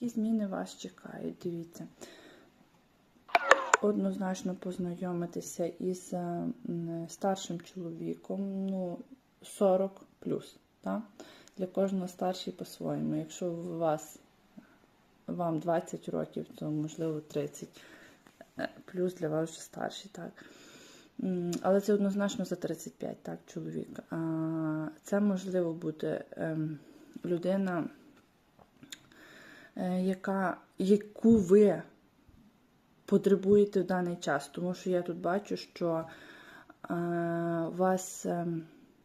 Які зміни вас чекають? Дивіться. Однозначно познайомитися із е, старшим чоловіком, ну, 40 плюс. Так? Для кожного старший по-своєму. Якщо у вас вам 20 років, то можливо 30 е, плюс для вас вже старший, так. Але це однозначно за 35, так, чоловік. Це можливо буде ем, людина, яка, яку ви потребуєте в даний час. Тому що я тут бачу, що е, у вас ем,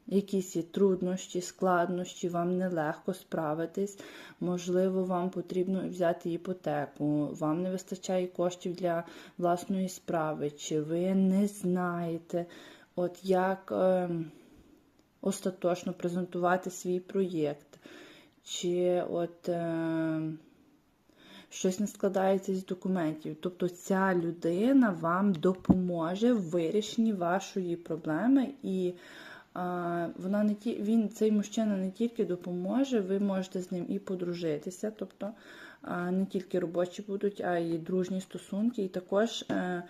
якісь є труднощі, складнощі, вам нелегко справитись. Можливо, вам потрібно взяти іпотеку, вам не вистачає коштів для власної справи, чи ви не знаєте, от як ем, остаточно презентувати свій проєкт, чи от. ем, щось не складається з документів. Тобто ця людина вам допоможе в вирішенні вашої проблеми, і а, вона не ті, він, цей мужчина не тільки допоможе, ви можете з ним і подружитися, тобто а, не тільки робочі будуть, а й дружні стосунки. І також е,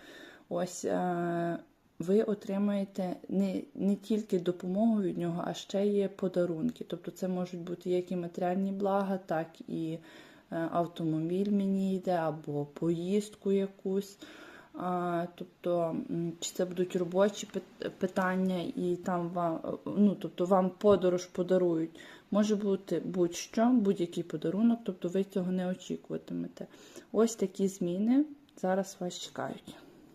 ось. е, ви отримаєте не, не тільки допомогу від нього, а ще є подарунки. Тобто це можуть бути як і матеріальні блага, так і автомобіль мені йде, або поїздку якусь. Тобто, чи це будуть робочі питання, і там вам, е, ну, тобто вам подорож подарують. Може бути будь-що, будь-який подарунок, тобто ви цього не очікуватимете. Ось такі зміни зараз вас чекають.